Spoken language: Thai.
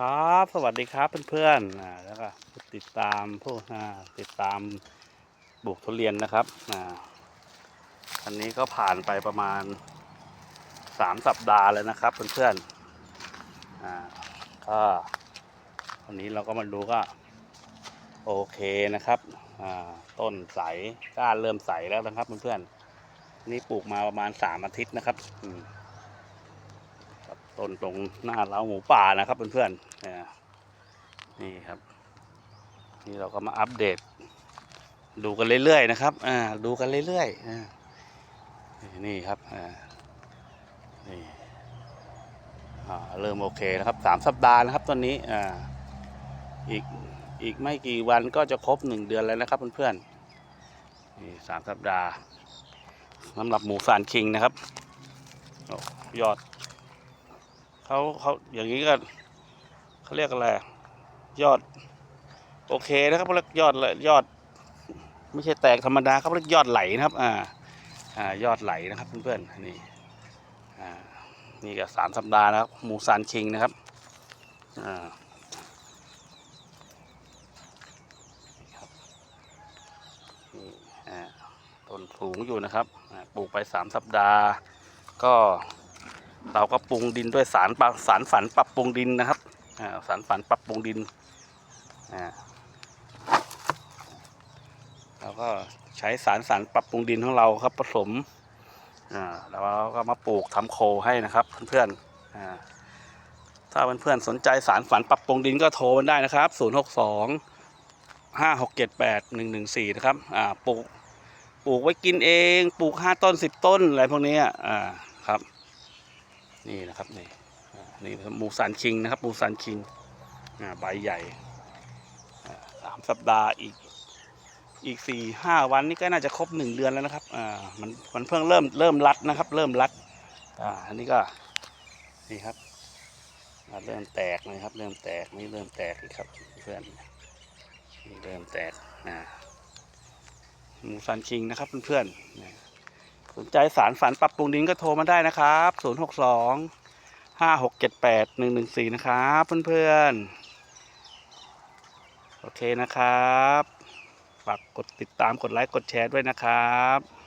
ครับ สวัสดีครับเพื่อนๆอ่าแล้วก็ติดตามผู้อ่าติดตามปลูกทุเรียนนะครับอ่าอันนี้ก็ผ่านไปประมาณสามสัปดาห์แล้วนะครับเพื่อนๆอ่าก็วันนี้เราก็มาดูก็ โอเคนะครับอ่าต้นใสก้านเริ่มใสแล้วนะครับเพื่อนๆนี่ปลูกมาประมาณสามอาทิตย์นะครับอืมครับ ต้นตรงหน้าเล้าหมูป่านะครับเพื่อนๆนี่ครับ นี่เราก็มาอัปเดต ดูกันเรื่อยๆนะครับอ่าดูกันเรื่อยๆนี่ครับอ่านี่อ่าเริ่มโอเคนะครับสามสัปดาห์นะครับตอนนี้อ่าอีกอีกไม่กี่วันก็จะครบหนึ่งเดือนแล้วนะครับเพื่อนๆนี่สามสัปดาห์สำหรับหมูสานคิงนะครับอยอด เขาเขาอย่างนี้ก็เขาเรียกอะไรยอด โอเคนะครับเขาเรียกยอดเลยยอด ไม่ใช่แตกธรรมดาเขาเรียกยอดไหลนะครับ อ่า อ่ายอดไหลนะครับเพื่อนๆนี่อ่านี่ก็สามสัปดาห์นะครับหมูซานคิงนะครับอ่านี่ครับนี่อ่าต้นสูงอยู่นะครับปลูกไปสามสัปดาห์ก็ เราก็ปรุงดินด้วยสารปสารฝันปรับปรุงดินนะครับสารฝันปรับปรุงดินเราก็ใช้สารสารปรับปรุงดินของเราครับผสมแล้วเราก็มาปลูกทำโคให้นะครับเพื่อนๆถ้าเพื่อนๆสนใจสารฝันปรับปรุงดินก็โทรมาได้นะครับ 0 6 2 5 6 7 8 1 1 4 นะครับปลูกปลูกไว้กินเอง ปลูก 5 ต้น 10 ต้นอะไรพวกนี้อ่าครับ นี่นะครับนี่นี่หมูสันคิงนะครับหมูสันคิงใบใหญ่สามสัปดาห์อีกอีกสี่ห้าวันนี่ก็น่าจะครบหนึ่งเดือนแล้วนะครับอ่ามันมันเพิ่งเริ่มเริ่มรัดนะครับ เริ่มรัดอ่าอันนี้ก็นี่ครับเริ่มแตกนะครับ เริ่มแตกนี่เริ่มแตกอีกครับเพื่อนเริ่มแตกอ่าหมูสันคิงนะครับเพื่อนๆ นใจสารฝันปรับปรุงดินก็โทรมาได้นะครับ 0 6 2 5 6 7 8 1 1 4 นะครับเพื่อนๆ โอเคนะครับ ฝากกดติดตามกดไลค์กดแชร์ด้วยนะครับ